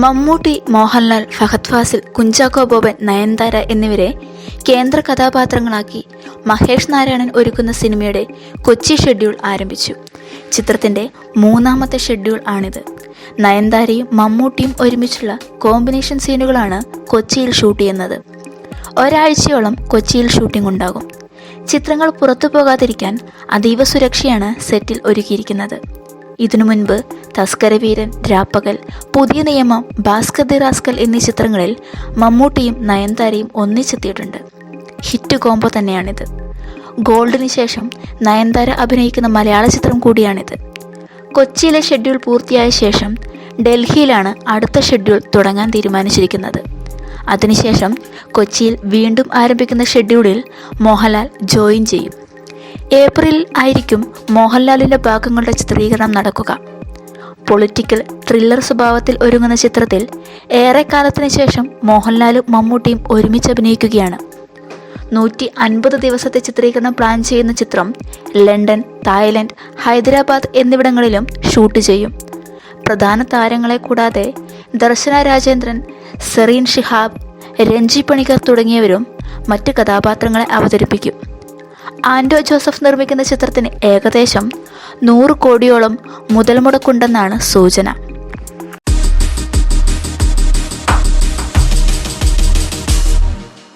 മമ്മൂട്ടി മോഹൻലാൽ ഫഹദ് ഫാസിൽ കുഞ്ചാക്കോ ബോബൻ നയൻതാര എന്നിവരെ കേന്ദ്ര കഥാപാത്രങ്ങളാക്കി മഹേഷ് നാരായണൻ ഒരുക്കുന്ന സിനിമയുടെ കൊച്ചി ഷെഡ്യൂൾ ആരംഭിച്ചു. ചിത്രത്തിന്റെ മൂന്നാമത്തെ ഷെഡ്യൂൾ ആണിത്. നയൻതാരയും മമ്മൂട്ടിയും ഒരുമിച്ചുള്ള കോമ്പിനേഷൻ സീനുകളാണ് കൊച്ചിയിൽ ഷൂട്ട് ചെയ്യുന്നത്. ഒരാഴ്ചയോളം കൊച്ചിയിൽ ഷൂട്ടിംഗ് ഉണ്ടാകും. ചിത്രങ്ങൾ പുറത്തു പോകാതിരിക്കാൻ അതീവ സുരക്ഷയാണ് സെറ്റിൽ ഒരുക്കിയിരിക്കുന്നത്. ഇതിനു മുൻപ് തസ്കരവീരൻ രാപ്പകൽ പുതിയ നിയമം ഭാസ്കർ ദി റാസ്കൽ എന്നീ ചിത്രങ്ങളിൽ മമ്മൂട്ടിയും നയൻതാരയും ഒന്നിച്ചെത്തിയിട്ടുണ്ട്. ഹിറ്റ് കോംബോ തന്നെയാണിത്. ഗോൾഡിന് ശേഷം നയൻതാര അഭിനയിക്കുന്ന മലയാള ചിത്രം കൂടിയാണിത്. കൊച്ചിയിലെ ഷെഡ്യൂൾ പൂർത്തിയായ ശേഷം ഡൽഹിയിലാണ് അടുത്ത ഷെഡ്യൂൾ തുടങ്ങാൻ തീരുമാനിച്ചിരിക്കുന്നത്. അതിനുശേഷം കൊച്ചിയിൽ വീണ്ടും ആരംഭിക്കുന്ന ഷെഡ്യൂളിൽ മോഹൻലാൽ ജോയിൻ ചെയ്യും. ഏപ്രിലിൽ ആയിരിക്കും മോഹൻലാലിന്റെ ഭാഗങ്ങളുടെ ചിത്രീകരണം നടക്കുക. പൊളിറ്റിക്കൽ ത്രില്ലർ സ്വഭാവത്തിൽ ഒരുങ്ങുന്ന ചിത്രത്തിൽ ഏറെ ഏറെക്കാലത്തിന് ശേഷം മോഹൻലാലും മമ്മൂട്ടിയും ഒരുമിച്ച് അഭിനയിക്കുകയാണ്. നൂറ്റി അൻപത് ദിവസത്തെ ചിത്രീകരണം പ്ലാൻ ചെയ്യുന്ന ചിത്രം ലണ്ടൻ തായ്ലൻഡ് ഹൈദരാബാദ് എന്നിവിടങ്ങളിലും ഷൂട്ട് ചെയ്യും. പ്രധാന താരങ്ങളെ കൂടാതെ ദർശന രാജേന്ദ്രൻ സെറീൻ ഷിഹാബ് രഞ്ജി പണിക്കർ തുടങ്ങിയവരും മറ്റ് കഥാപാത്രങ്ങളെ അവതരിപ്പിക്കും. ആൻഡോ ജോസഫ് നിർമ്മിക്കുന്ന ചിത്രത്തിന് ഏകദേശം നൂറ് കോടിയോളം മുതൽ മുടക്കുണ്ടെന്നാണ് സൂചന.